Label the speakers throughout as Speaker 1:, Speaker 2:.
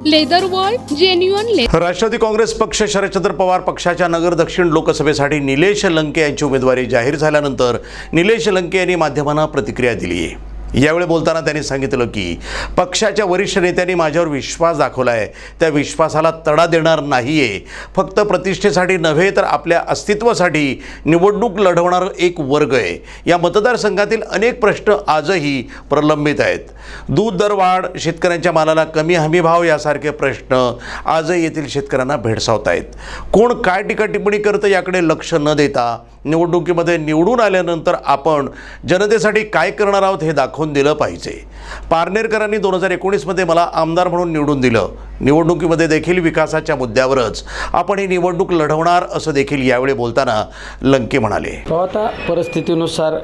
Speaker 1: Leather world genuine
Speaker 2: Rashtravadi Congress पक्ष शरदचंद्र पवार पक्षाच्या नगर दक्षिण लोकसभेसाठी निलेश लंके यांची उमेदवारी जाहीर झाल्यानंतर निलेश लंके यांनी माध्यमांना प्रतिक्रिया दिली आहे यावेळी बोलताना त्यांनी सांगितलं की पक्षाच्या वरिष्ठ नेत्यांनी माझ्यावर विश्वास दाखवला आहे त्या विश्वासाला तडा देणार नाही आहे फक्त प्रतिष्ठेसाठी नव्हे तर आपल्या अस्तित्वासाठी निवडणूक लढवणारं एक वर्ग आहे. या मतदारसंघातील अनेक प्रश्न आजही प्रलंबित आहेत. दूध दरवाढ शेतकऱ्यांच्या मालाला कमी हमीभाव यासारखे प्रश्न आजही येथील शेतकऱ्यांना भेडसावत आहेत कोण काय टीका टिप्पणी करतं याकडे लक्ष न देता निवडणुकीमध्ये निवडून आल्यानंतर आपण जनतेसाठी काय करणार आहोत हे दाखवून दिलं पाहिजे. पारनेरकरांनी दोन हजार एकोणीसमध्ये मला आमदार म्हणून निवडून दिलं. निवडणुकीमध्ये देखील विकासाच्या मुद्द्यावरच आपण ही निवडणूक लढवणार असं देखील यावेळी बोलताना लंके म्हणाले.
Speaker 3: आता परिस्थितीनुसार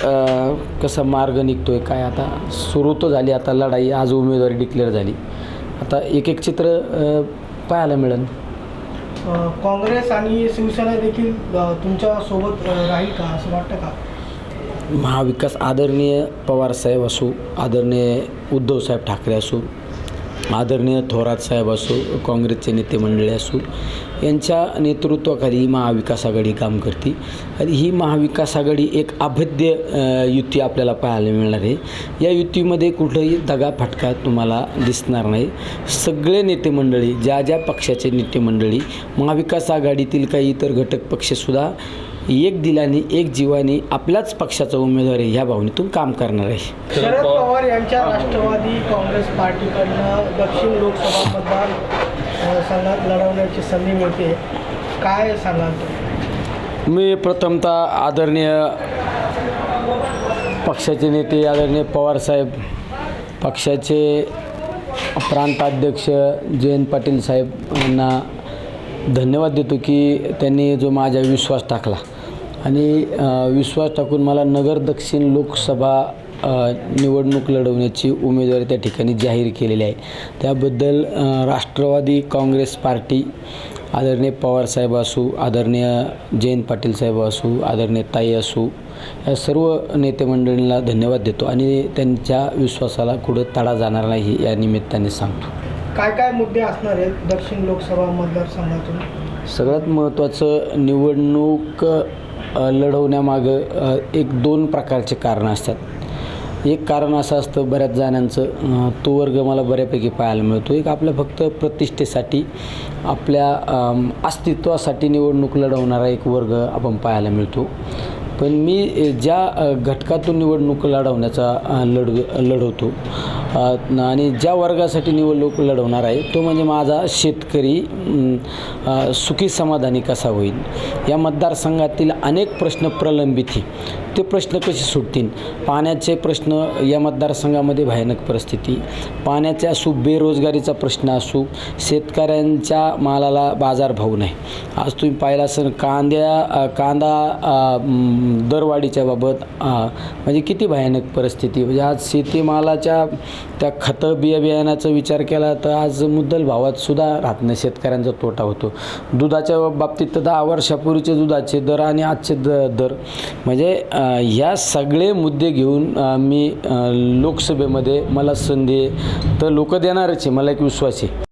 Speaker 3: कसा मार्ग निघतोय काय आता सुरू तर झाली आता लढाई आज उमेदवारी डिक्लेअर झाली. आता एक एक चित्र पाहायला मिळेल.
Speaker 4: काँग्रेस आणि शिवसेना देखील तुमच्यासोबत राहील का असं वाटतं का?
Speaker 3: महाविकास आदरणीय पवारसाहेब असो आदरणीय उद्धवसाहेब ठाकरे असो आदरणीय थोरात साहेब असो काँग्रेसचे नेते मंडळी असो यांच्या नेतृत्वाखाली ही महाविकास आघाडी काम करते. आणि ही महाविकास आघाडी एक अभेद्य युती आपल्याला पाहायला मिळणार आहे. या युतीमध्ये कुठंही दगा फटका तुम्हाला दिसणार नाही. सगळे नेते मंडळी ज्या ज्या पक्षाचे नेते मंडळी महाविकास आघाडीतील काही इतर घटक पक्षसुद्धा एक दिलाने एक जीवाने आपल्याच पक्षाचा उमेदवार आहे ह्या भावनेतून काम करणार आहे.
Speaker 4: शरद पवार यांच्या राष्ट्रवादी काँग्रेस पार्टीकडनं दक्षिण लोकसभा मतदार संघात लढवण्याची संधी मिळते. काय सांगाल तुम्ही?
Speaker 3: मी प्रथमतः आदरणीय पक्षाचे नेते आदरणीय पवारसाहेब पक्षाचे प्रांताध्यक्ष जयंत पाटील साहेब यांना धन्यवाद देतो की त्यांनी जो माझ्या विश्वास टाकला. आणि विश्वास टाकून मला नगर दक्षिण लोकसभा निवडणूक लढवण्याची उमेदवारी त्या ठिकाणी जाहीर केलेली आहे. त्याबद्दल राष्ट्रवादी काँग्रेस पार्टी आदरणीय पवारसाहेब असू आदरणीय जयंत पाटील साहेब असू आदरणीय ताई असू या सर्व नेते मंडळींना धन्यवाद देतो आणि त्यांच्या विश्वासाला कुठं तडा जाणार नाही या निमित्ताने सांगतो.
Speaker 4: काय काय मुद्दे असणार आहेत दक्षिण लोकसभा मतदारसंघातून?
Speaker 3: सगळ्यात महत्त्वाचं निवडणूक लढवण्यामागं एक दोन प्रकारचे कारणं असतात. एक कारण असं असतं बऱ्याच जणांचं तो वर्ग मला बऱ्यापैकी पाहायला मिळतो. एक आपल्या फक्त प्रतिष्ठेसाठी आपल्या अस्तित्वासाठी निवडणूक लढवणारा एक वर्ग आपण पाहायला मिळतो. पण मी ज्या घटकातून निवडणूक लढवण्याचा लढ लढवतो आणि ज्या वर्गासाठी निवडणूक लढवणार आहे तो म्हणजे माझा शेतकरी सुखी समाधानी कसा होईल? या मतदारसंघातील अनेक प्रश्न प्रलंबित आहे ते प्रश्न कसे सुटतील? पाण्याचे प्रश्न या मतदारसंघामध्ये भयानक परिस्थिती. पाण्याचे असू बेरोजगारीचा प्रश्न असू शेतकऱ्यांच्या मालाला बाजारभाव नाही. आज तुम्ही पाहिला असेल कांद्या कांदा दरवाढीच्या बाबत म्हणजे किती भयानक परिस्थिती. म्हणजे आज शेतीमालाच्या त्या खतं बिया बियाण्याचा विचार केला तर आज मुद्दल भावात सुद्धा राहत नाही. शेतकऱ्यांचा तोटा होतो. दुधाच्या बाबतीत तर दहा वर्षापूर्वीचे दुधाचे दर आणि आजचे द दर. म्हणजे ह्या सगळे मुद्दे घेऊन मी लोकसभेमध्ये मला संधी तर लोक देणारच आहे. मला एक विश्वास आहे.